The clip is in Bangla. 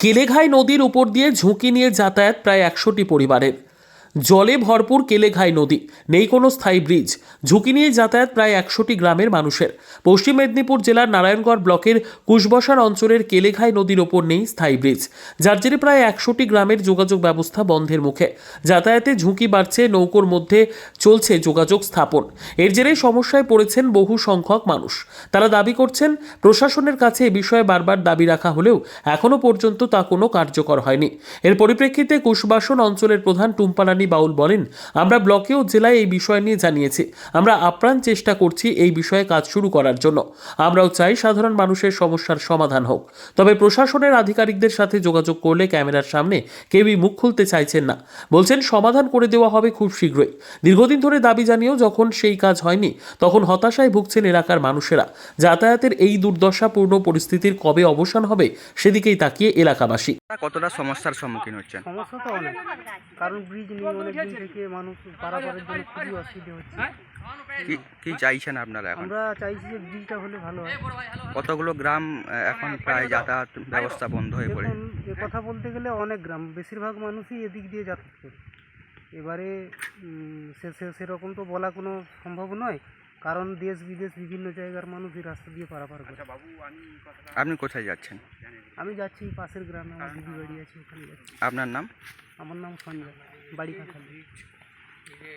কেলেঘাই নদীর উপর দিয়ে ঝুঁকি নিয়ে যাতায়াত প্রায় একশোটি পরিবারের। জলে ভরপুর কেলেঘাই নদী। নেই কোনো স্থায়ী ব্রিজ। ঝুঁকি নিয়ে যাতায়াত প্রায় একশোটি গ্রামের মানুষের। পশ্চিম মেদিনীপুর জেলার নারায়ণগড় ব্লকের কুশবসার অঞ্চলের কেলেঘাই নদীর ওপর নেই স্থায়ী ব্রিজ। যার জেরে প্রায় একশোটি গ্রামের যোগাযোগ ব্যবস্থা বন্ধের মুখে। যাতায়াতে ঝুঁকি বাড়ছে, নৌকোর মধ্যে চলছে যোগাযোগ স্থাপন। এর জেরে সমস্যায় পড়েছেন বহু সংখ্যক মানুষ। তারা দাবি করছেন, প্রশাসনের কাছে এ বিষয়ে বারবার দাবি রাখা হলেও এখনও পর্যন্ত তা কোনো কার্যকর হয়নি। এর পরিপ্রেক্ষিতে কুশবাসন অঞ্চলের প্রধান টুম্পারানী বাউল বলেন, আমরা ব্লকে ও জেলায় এই বিষয় নিয়ে জানিয়েছি। আমরা আপ্রাণ চেষ্টা করছি এই বিষয়ে কাজ শুরু করার জন্য। আমরাও চাই সাধারণ মানুষের সমস্যার সমাধান হোক। তবে প্রশাসনের আধিকারিকদের সাথে যোগাযোগ করলে ক্যামেরার সামনে কেউই মুখ খুলতে চাইছেন না। বলছেন, সমাধান করে দেওয়া হবে খুব শীঘ্রই। দীর্ঘদিন ধরে দাবি জানিয়েও যখন সেই কাজ হয়নি, তখন হতাশায় ভুগছেন এলাকার মানুষেরা। যাতায়াতের এই দুর্দশাপূর্ণ পরিস্থিতির কবে অবসান হবে, সেদিকেই তাকিয়ে এলাকাবাসী। কতটা সমস্যার সম্মুখীন হচ্ছেন? সমস্যা তো অনেক। কারণ ব্রিজ নেই অনেক দিন থেকে মানুষ পারাপারের জন্য খুবই অসুবিধা হচ্ছে। কি কি চাইছেন আপনারা এখন? আমরা চাইছি যে ব্রিজটা হলে ভালো হয়। কতগুলো গ্রাম এখন প্রায় যাতায়াত ব্যবস্থা বন্ধ হয়ে পড়ে? এ কথা বলতে গেলে অনেক গ্রাম বেশিরভাগ মানুষই এদিক দিয়ে যাতায়াত করে এবারে সে- সেরকম তো বলা কোনো সম্ভব নয়। কারণ দেশ বিদেশ বিভিন্ন জায়গার মানুষ এই রাস্তা দিয়ে পারাপার করে। আপনি কোথায় যাচ্ছেন? আমি যাচ্ছি পাশের গ্রামে আমার দিদি বাড়ি আছে ওখানে যাচ্ছি। আপনার নাম? আমার নাম সঞ্জয় বাড়ি কাঁঠালি।